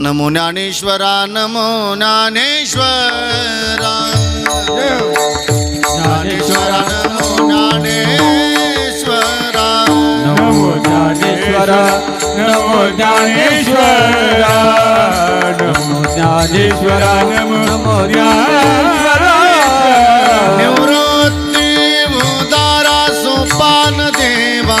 Namo Dnyaneshwara Namo Dnyaneshwara. Dnyaneshwara Namo Dnyaneshwara. Namo Dnyaneshwara Namo Dnyaneshwara. Namo Dnyaneshwara Namo Namo Dnyaneshwara. Nivrutti उदारा Sopan Deva.